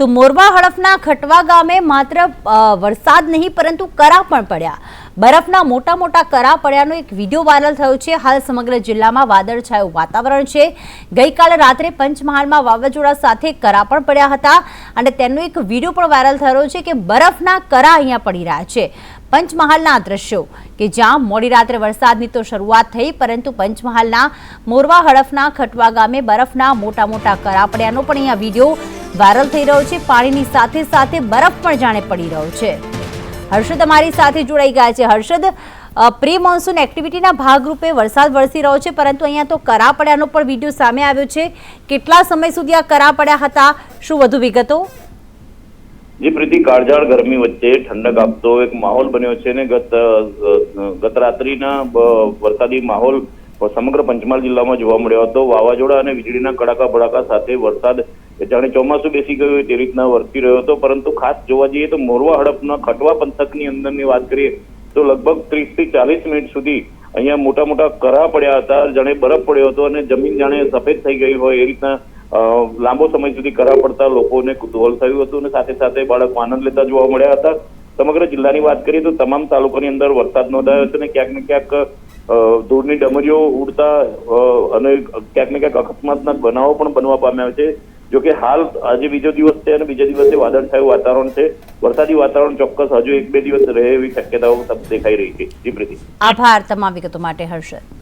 તો મોરવા હડફના ખટવા ગામે માત્ર વરસાદ નહીં, પરંતુ કરા પણ પડ્યા. બરફના મોટા મોટા કરા પડ્યાનો એક વીડિયો વાયરલ થયો છે. હાલ સમગ્ર જિલ્લામાં વાદળછાયું વાતાવરણ છે. ગઈકાલે રાત્રે પંચમહાલમાં વાવાઝોડા સાથે કરા પણ પડ્યા હતા અને તેનો એક વીડિયો પણ વાયરલ થયો છે કે બરફના કરા અહીંયા પડી રહ્યા છે. પંચમહાલના દ્રશ્યો કે જ્યાં મોડી રાત્રે વરસાદની તો શરૂઆત થઈ, પરંતુ પંચમહાલના મોરવા હડફના ખટવા ગામે બરફના મોટા મોટા કરા પડ્યાનો પણ અહીંયા વીડિયો વાયરલ થઈ રહ્યો છે. પાણીની સાથે સાથે બરફ પણ જાણે પડી રહ્યો છે. હર્ષદ અમારી સાથે જોડાઈ ગયા છે. હર્ષદ પ્રી મોન્સૂન એક્ટિવિટીના ભાગરૂપે વરસાદ વરસી રહ્યો છે, પરંતુ અહીંયા તો કરા પડ્યાનો પણ વીડિયો સામે આવ્યો છે. કેટલા સમય સુધી આ કરા પડ્યા હતા? શું વધુ વિગતો? જે, પ્રીતિ, કાળઝાળ ગરમી વચ્ચે ઠંડક આપતો એક માહોલ બન્યો છે ને ગત ગત રાત્રિના વરસાદી માહોલ સમગ્ર પંચમહાલ જિલ્લામાં જોવા મળ્યો હતો. વાવાઝોડા અને વીજળીના કડાકા ભડાકા સાથે વરસાદ જાણે ચોમાસું બેસી ગયું હોય તે રીતના વરસી રહ્યો હતો. પરંતુ ખાસ જોવા જઈએ તો મોરવા હડપના ખટવા પંથકની અંદરની વાત કરીએ તો લગભગ ત્રીસથી ચાલીસ મિનિટ સુધી અહીંયા મોટા મોટા કરા પડ્યા હતા. જાણે બરફ પડ્યો હતો અને જમીન જાણે સફેદ થઈ ગઈ હોય એ રીતના લાંબો સમય સુધી કરા પડતા લોકોને કુતૂહલ થયું હતું અને સાથે સાથે બાળકો આનંદ લેતા જોવા મળ્યા હતા. સમગ્ર જિલ્લાની વાત કરીએ તો તમામ તાલુકાની અંદર વરસાદ નોંધાયો હતો અને ક્યાંક ને ક્યાંક ધૂળની ડમરીઓ ઉડતા અને ક્યાંક ને ક્યાંક અકસ્માતના બનાવો પણ બનવા પામ્યા છે. જો કે હાલ આજે બીજો દિવસ છે અને બીજા દિવસે વાદળછાયું વાતાવરણ છે. વરસાદી વાતાવરણ ચોક્કસ હજુ એક બે દિવસ રહે એવી શક્યતાઓ દેખાઈ રહી છે. આભાર તમામ વિગતો માટે હર્ષદ.